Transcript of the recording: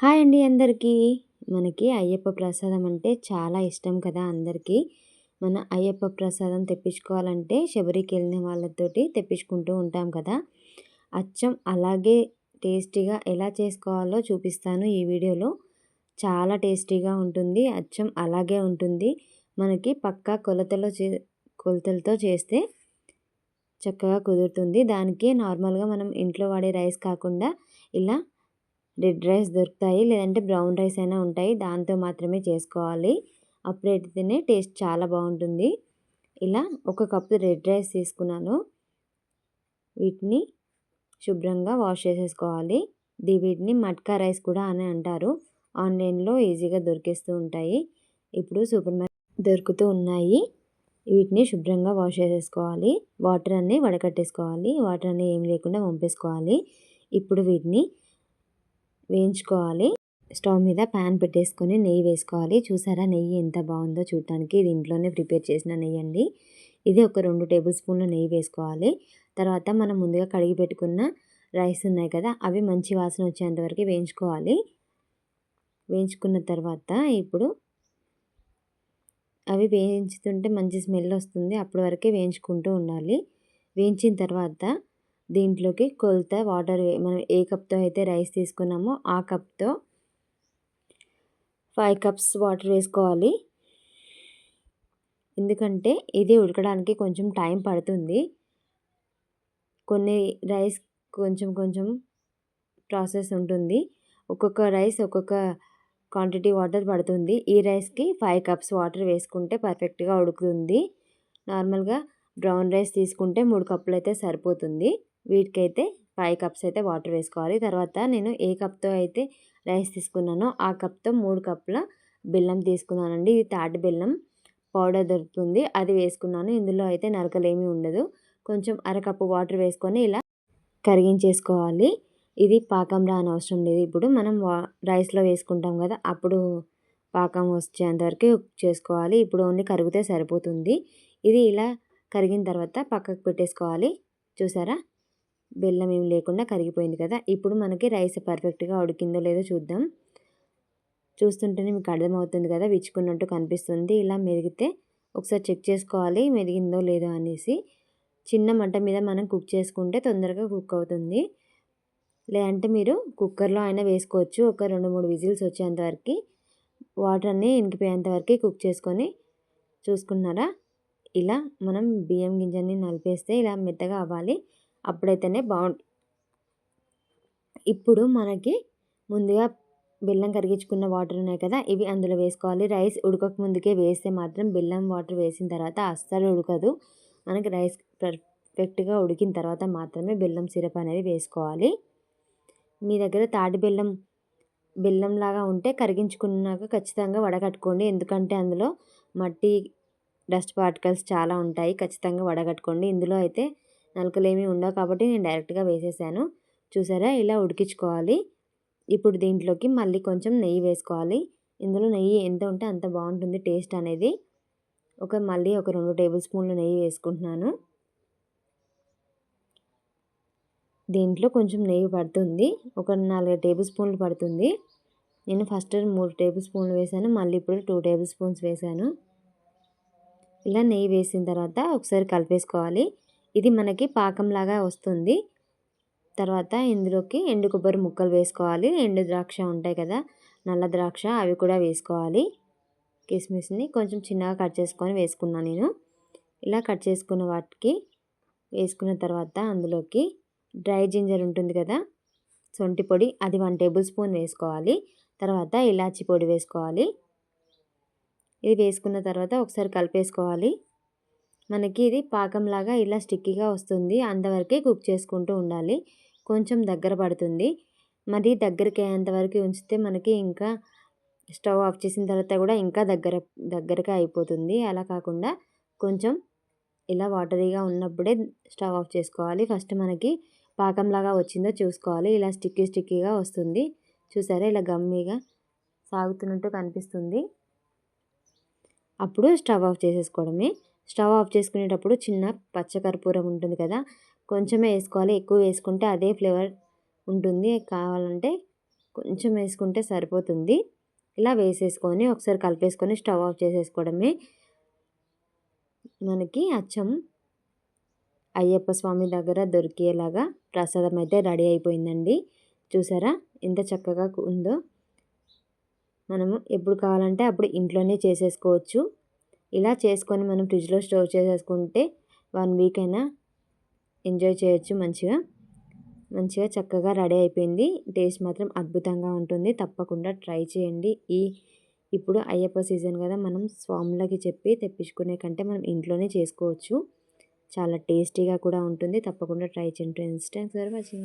Hi అండి అందరికీ. మనకి అయ్యప్ప ప్రసాదం అంటే చాలా ఇష్టం కదా అందరికీ. మన అయ్యప్ప ప్రసాదం తెప్పించుకోవాలంటే శబరికి వెళ్ళిన వాళ్ళతోటి తెప్పించుకుంటూ ఉంటాం కదా. అచ్చం అలాగే టేస్టీగా ఎలా చేసుకోవాలో చూపిస్తాను ఈ వీడియోలో. చాలా టేస్టీగా ఉంటుంది అచ్చం అలాగే ఉంటుంది. మనకి పక్కా కొలతలో చే కొలతలతో చేస్తే చక్కగా కుదురుతుంది. దానికి నార్మల్గా మనం ఇంట్లో వాడే రైస్ కాకుండా ఇలా రెడ్ రైస్ దొరుకుతాయి లేదంటే బ్రౌన్ రైస్ అయినా ఉంటాయి. దాంతో మాత్రమే చేసుకోవాలి. అప్పుడైతేనే టేస్ట్ చాలా బాగుంటుంది. ఇలా ఒక కప్పు రెడ్ రైస్ తీసుకున్నాను. వీటిని శుభ్రంగా వాష్ చేసేసుకోవాలి. దీ వీటిని మట్కా రైస్ కూడా అని అంటారు. ఆన్లైన్లో ఈజీగా దొరికేస్తూ ఉంటాయి. ఇప్పుడు సూపర్ మార్కెట్ దొరుకుతూ ఉన్నాయి. వీటిని శుభ్రంగా వాష్ చేసేసుకోవాలి. వాటర్ అన్నీ వడకట్టేసుకోవాలి. వాటర్ అన్నీ ఏం లేకుండా పంపేసుకోవాలి ఇప్పుడు వీటిని వేయించుకోవాలి. స్టవ్ మీద ప్యాన్ పెట్టేసుకొని నెయ్యి వేసుకోవాలి. చూసారా నెయ్యి ఎంత బాగుందో చూడటానికి ఇది ఇంట్లోనే ప్రిపేర్ చేసిన నెయ్యి అండి. ఇది ఒక రెండు టేబుల్ స్పూన్ల నెయ్యి వేసుకోవాలి. తర్వాత మనం ముందుగా కడిగి పెట్టుకున్న రైస్ ఉన్నాయి కదా అవి మంచి వాసన వచ్చేంత వరకు వేయించుకోవాలి. వేయించుకున్న తర్వాత ఇప్పుడు అవి వేయించుతుంటే మంచి స్మెల్ వస్తుంది. అప్పటి వరకే వేయించుకుంటూ ఉండాలి. వేయించిన తర్వాత దీంట్లోకి కొలత వాటర్ మనం ఏ కప్తో అయితే రైస్ తీసుకున్నామో ఆ కప్తో ఫైవ్ కప్స్ వాటర్ వేసుకోవాలి. ఎందుకంటే ఇది ఉడకడానికి కొంచెం టైం పడుతుంది. కొన్ని రైస్ కొంచెం కొంచెం ప్రాసెస్ ఉంటుంది. ఒక్కొక్క రైస్ ఒక్కొక్క క్వాంటిటీ వాటర్ పడుతుంది. ఈ రైస్కి ఫైవ్ కప్స్ వాటర్ వేసుకుంటే పర్ఫెక్ట్గా ఉడుకుతుంది. నార్మల్గా బ్రౌన్ రైస్ తీసుకుంటే మూడు కప్పులు అయితే సరిపోతుంది. వీటికైతే ఫైవ్ కప్స్ అయితే వాటర్ వేసుకోవాలి. తర్వాత నేను ఏ కప్తో అయితే రైస్ తీసుకున్నానో ఆ కప్తో మూడు కప్పుల బెల్లం తీసుకున్నానండి. ఇది తాటి బెల్లం పౌడర్ దొరుకుతుంది. అది వేసుకున్నాను. ఇందులో అయితే నరకలేమీ ఉండదు. కొంచెం అరకప్పు వాటర్ వేసుకొని ఇలా కరిగించేసుకోవాలి. ఇది పాకం రాని అవసరం లేదు. ఇప్పుడు మనం రైస్లో వేసుకుంటాం కదా అప్పుడు పాకం వచ్చేంతవరకు కుక్ చేసుకోవాలి. ఇప్పుడు ఓన్లీ కరిగితే సరిపోతుంది. ఇది ఇలా కరిగిన తర్వాత పక్కకు పెట్టేసుకోవాలి. చూసారా? బెల్లం ఏం లేకుండా కరిగిపోయింది కదా. ఇప్పుడు మనకి రైస్ పర్ఫెక్ట్గా ఉడికిందో లేదో చూద్దాం. చూస్తుంటేనే మీకు అర్థమవుతుంది కదా విచ్చుకున్నట్టు కనిపిస్తుంది. ఇలా మెరిగితే ఒకసారి చెక్ చేసుకోవాలి మెరిగిందో లేదో అనేసి. చిన్న మంట మీద మనం కుక్ చేసుకుంటే తొందరగా కుక్ అవుతుంది. లేదంటే మీరు కుక్కర్లో అయినా వేసుకోవచ్చు. ఒక రెండు మూడు విజిల్స్ వచ్చేంత వరకు. వాటర్ అన్నీ ఇంకిపోయేంత వరకు కుక్ చేసుకొని చూసుకున్నారా? ఇలా మనం బియ్యం గింజని నలిపేస్తే ఇలా మెత్తగా అవ్వాలి. అప్పుడైతేనే బాగుంటుంది ఇప్పుడు మనకి ముందుగా బెల్లం కరిగించుకున్న వాటర్ ఉన్నాయి కదా ఇవి అందులో వేసుకోవాలి. రైస్ ఉడకక ముందుకే వేస్తే మాత్రం బెల్లం వాటర్ వేసిన తర్వాత అస్సలు ఉడకదు. మనకి రైస్ పర్ఫెక్ట్గా ఉడికిన తర్వాత మాత్రమే బెల్లం సిరప్ అనేది వేసుకోవాలి. మీ దగ్గర తాటి బెల్లం బెల్లం లాగా ఉంటే కరిగించుకున్నాక ఖచ్చితంగా వడగట్టుకోండి. ఎందుకంటే అందులో మట్టి డస్ట్ పార్టికల్స్ చాలా ఉంటాయి. ఖచ్చితంగా వడగట్టుకోండి. ఇందులో అయితే నలకలు ఏమీ ఉండవు కాబట్టి నేను డైరెక్ట్గా వేసేసాను. చూసారా? ఇలా ఉడికించుకోవాలి. ఇప్పుడు దీంట్లోకి మళ్ళీ కొంచెం నెయ్యి వేసుకోవాలి. ఇందులో నెయ్యి ఎంత ఉంటే అంత బాగుంటుంది టేస్ట్ అనేది. ఒక మళ్ళీ ఒక రెండు టేబుల్ స్పూన్లు నెయ్యి వేసుకుంటున్నాను. దీంట్లో కొంచెం నెయ్యి పడుతుంది. ఒక నాలుగు టేబుల్ స్పూన్లు పడుతుంది. నేను ఫస్ట్ మూడు టేబుల్ స్పూన్లు వేసాను. మళ్ళీ ఇప్పుడు టూ టేబుల్ స్పూన్స్ వేసాను. ఇలా నెయ్యి వేసిన తర్వాత ఒకసారి కలిపేసుకోవాలి. ఇది మనకి పాకంలాగా వస్తుంది. తర్వాత ఇందులోకి ఎండు కొబ్బరి ముక్కలు వేసుకోవాలి. ఎండు ద్రాక్ష ఉంటాయి కదా నల్ల ద్రాక్ష అవి కూడా వేసుకోవాలి. కిస్మిస్ని కొంచెం చిన్నగా కట్ చేసుకొని వేసుకున్నాను నేను. ఇలా కట్ చేసుకున్న వాటికి వేసుకున్న తర్వాత అందులోకి డ్రై జింజర్ ఉంటుంది కదా సొంటి పొడి అది వన్ టేబుల్ స్పూన్ వేసుకోవాలి. తర్వాత ఇలాచి పొడి వేసుకోవాలి. ఇది వేసుకున్న తర్వాత ఒకసారి కలిపేసుకోవాలి. మనకి ఇది పాకంలాగా ఇలా స్టిక్కీగా వస్తుంది. అంతవరకే కుక్ చేసుకుంటూ ఉండాలి. కొంచెం దగ్గర పడుతుంది. మరి దగ్గరికి అయ్యేంతవరకు ఉంచితే మనకి ఇంకా స్టవ్ ఆఫ్ చేసిన తర్వాత కూడా ఇంకా దగ్గర దగ్గరగా అయిపోతుంది. అలా కాకుండా కొంచెం ఇలా వాటరీగా ఉన్నప్పుడే స్టవ్ ఆఫ్ చేసుకోవాలి. ఫస్ట్ మనకి పాకంలాగా వచ్చిందో చూసుకోవాలి. ఇలా స్టిక్కీ స్టిక్కీగా వస్తుంది. చూసారా? ఇలా గమ్మీగా సాగుతున్నట్టు కనిపిస్తుంది. అప్పుడు స్టవ్ ఆఫ్ చేసేసుకోవడమే. స్టవ్ ఆఫ్ చేసుకునేటప్పుడు చిన్న పచ్చకర్పూరం ఉంటుంది కదా కొంచెమే వేసుకోవాలి. ఎక్కువ వేసుకుంటే అదే ఫ్లేవర్ ఉంటుంది. కావాలంటే కొంచెం వేసుకుంటే సరిపోతుంది. ఇలా వేసేసుకొని ఒకసారి కలిపేసుకొని స్టవ్ ఆఫ్ చేసేసుకోవడమే. మనకి అచ్చం అయ్యప్ప స్వామి దగ్గర దొరికేలాగా ప్రసాదం అయితే రెడీ అయిపోయిందండి. చూసారా? ఎంత చక్కగా ఉందో. మనము ఎప్పుడు కావాలంటే అప్పుడు ఇంట్లోనే చేసేసుకోవచ్చు. ఇలా చేసుకొని మనం ఫ్రిడ్జ్లో స్టోర్ చేసేసుకుంటే వన్ వీక్ అయినా ఎంజాయ్ చేయొచ్చు మంచిగా. మంచిగా చక్కగా రెడీ అయిపోయింది. టేస్ట్ మాత్రం అద్భుతంగా ఉంటుంది. తప్పకుండా ట్రై చేయండి. ఈ ఇప్పుడు అయ్యప్ప సీజన్ కదా మనం స్వాములకి చెప్పి తెప్పించుకునే కంటే మనం ఇంట్లోనే చేసుకోవచ్చు. చాలా టేస్టీగా కూడా ఉంటుంది. తప్పకుండా ట్రై చేయండి. Friends thanks for watching.